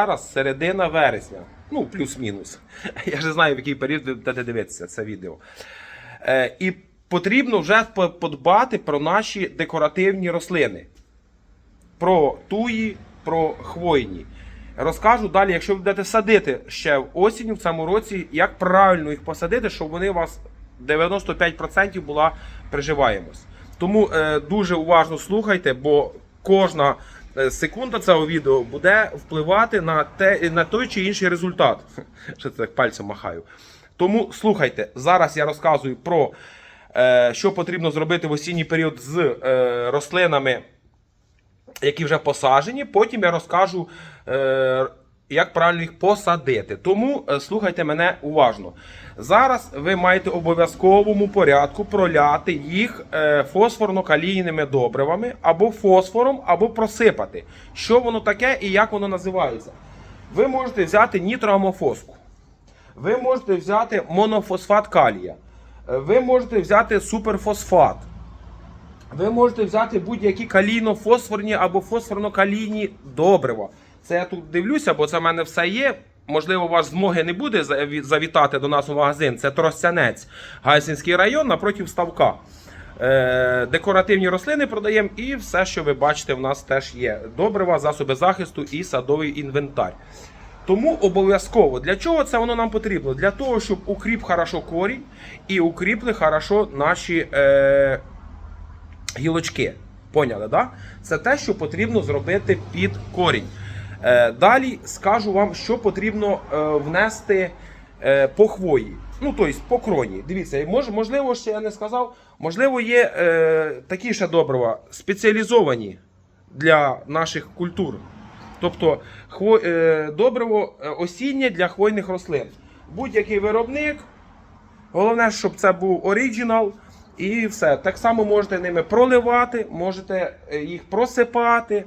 Зараз середина вересня, ну плюс-мінус. Я ж знаю, в який період ви будете дивитися це відео. Е, і потрібно вже подбати про наші декоративні рослини. Про туї, про хвойні. Розкажу далі, якщо ви будете садити ще в осінню в цьому році, як правильно їх посадити, щоб вони у вас 95% була приживаємость. Тому е, дуже уважно слухайте, бо кожна секунда цього відео буде впливати на, те, на той чи інший результат. Що це так пальцем махаю. Тому слухайте, зараз я розказую про е, що потрібно зробити в осінній період з е, рослинами які вже посаджені. Потім я розкажу, е, як правильно їх посадити. Тому е, слухайте мене уважно. Зараз ви маєте обов'язковому порядку проляти їх е, фосфорно-калійними добривами або фосфором, або просипати. Що воно таке і як воно називається. Ви можете взяти нітроамофоску. Ви можете взяти монофосфат калія. Е, Ви можете взяти суперфосфат. Ви можете взяти будь-які калійно-фосфорні або фосфорно-калійні добрива. Це я тут дивлюся, бо це в мене все є. Можливо, у вас змоги не буде завітати до нас у магазин. Це Тростянець, Гайсинський район напротив ставка. Е, декоративні рослини продаємо і все, що ви бачите, в нас теж є. Добрива, засоби захисту і садовий інвентар. Тому обов'язково для чого це воно нам потрібно? Для того, щоб укріп хорошо корінь і укріпли хорошо наші е, гілочки. Поняли, да? Це те, що потрібно зробити під корінь. Е, далі скажу вам, що потрібно е, внести е, по хвої. Ну, тобто по кроні. Дивіться, мож, можливо, ще я не сказав, можливо, є е, такі ще добрива спеціалізовані для наших культур. Тобто хво, е, добриво осіннє для хвойних рослин. Будь-який виробник, Головне, щоб це був оригінал. І все. Так само можете ними проливати, можете їх просипати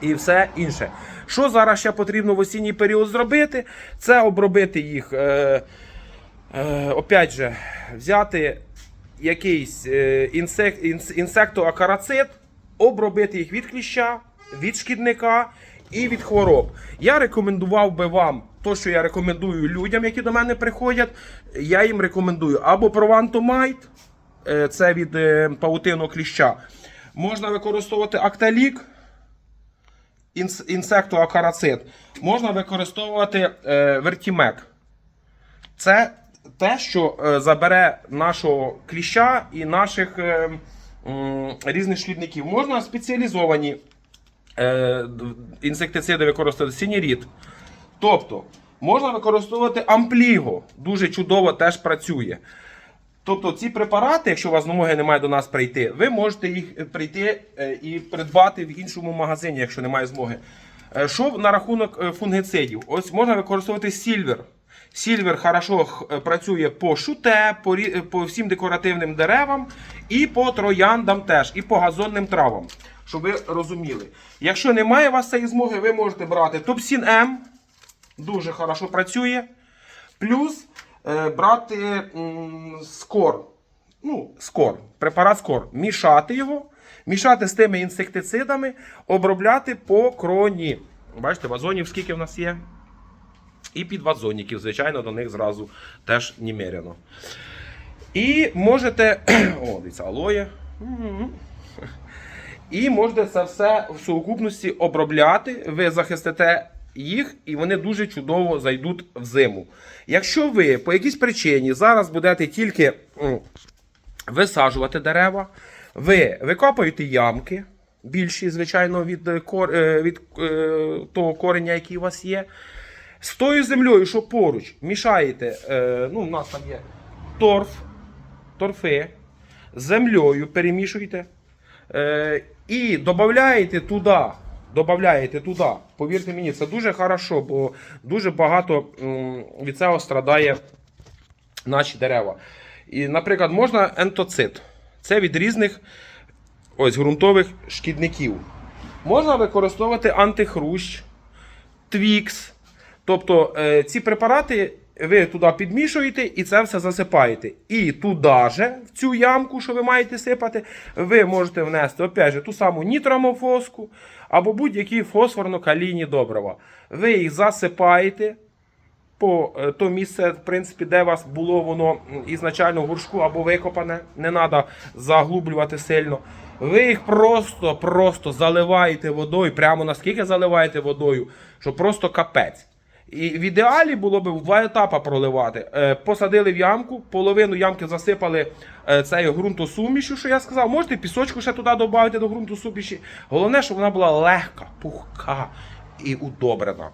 і все інше. Що зараз ще потрібно в осінній період зробити? Це обробити їх. Е, е, опять же, взяти якийсь е, інсек, інс, інсектоакарацит, обробити їх від кліща, від шкідника і від хвороб. Я рекомендував би вам то, що я рекомендую людям, які до мене приходять. Я їм рекомендую або Провантомайт, е, це від е, паутинного кліща. Можна використовувати Акталік, інс, інсектоакарацит. Можна використовувати вертімек. Це те, що е, забере нашого кліща і наших е, різних шкідників. Можна спеціалізовані е, інсектициди використовувати сінірід. Тобто, можна використовувати ампліго. Дуже чудово теж працює. Тобто ці препарати, якщо у вас змоги немає до нас прийти, ви можете їх е, прийти е, і придбати в іншому магазині, якщо немає змоги. Е, Що на рахунок фунгицидів? Ось можна використовувати сільвер. Сільвер хорошо працює по шуте, по, по всім декоративним деревам, і по трояндам теж, і по газонним травам. Щоб ви розуміли. Якщо немає у вас цієї змоги, ви можете брати Топсін М, дуже хорошо працює. Плюс брати скор. Ну, скор, препарат скор. Мішати його, мішати з тими інсектицидами, обробляти по кроні. Бачите, вазонів скільки в нас є? І підвазонників, звичайно, до них зразу теж немерено. І можете. О, дивіться, алоє. І можете це все в сукупності обробляти. Ви захистите їх, і вони дуже чудово зайдуть в зиму. Якщо ви по якійсь причині зараз будете тільки висаджувати дерева, ви викопуєте ямки, більші, звичайно, від, е, кор, е, від е, того кореня, який у вас є. З тою землею, що поруч, мішаєте, ну, у нас там є торф, торфи, землею перемішуєте. І додаєте туди. Додаєте туди. Повірте мені, це дуже хорошо, бо дуже багато від цього страдає наші дерева. І, наприклад, можна ентоцит. Це від різних ось, ґрунтових шкідників. Можна використовувати антихрущ, твікс. Тобто е, ці препарати ви туди підмішуєте і це все засипаєте. І туди же, в цю ямку, що ви маєте сипати, ви можете внести опять же, ту саму нітромофоску або будь-які фосфорно-калійні добрива. Ви їх засипаєте по е, то місце, в принципі, де у вас було воно ізначально в горшку або викопане, не треба заглублювати сильно. Ви їх просто, просто заливаєте водою, прямо наскільки заливаєте водою, що просто капець. І в ідеалі було б два етапи проливати. Е, посадили в ямку, половину ямки засипали е, цією ґрунтосумішю, що я сказав. Можете пісочку ще туди додати до ґрунтосуміші. Головне, щоб вона була легка, пухка і удобрена.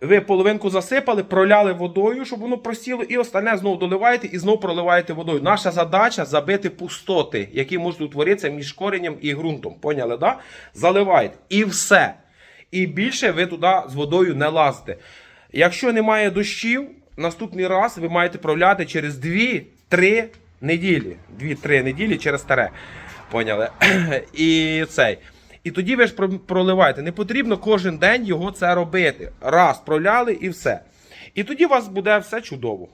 Ви половинку засипали, проляли водою, щоб воно просіло, і остальне знову доливаєте і знову проливаєте водою. Наша задача забити пустоти, які можуть утворитися між коренням і ґрунтом. Поняли, да? Заливаєте. І все. І більше ви туди з водою не лазите. Якщо немає дощів, наступний раз ви маєте проляти через 2-3 неділі. 2-3 неділі через старе. Поняли? І цей. І тоді ви ж проливаєте. Не потрібно кожен день його це робити. Раз проляли і все. І тоді у вас буде все чудово.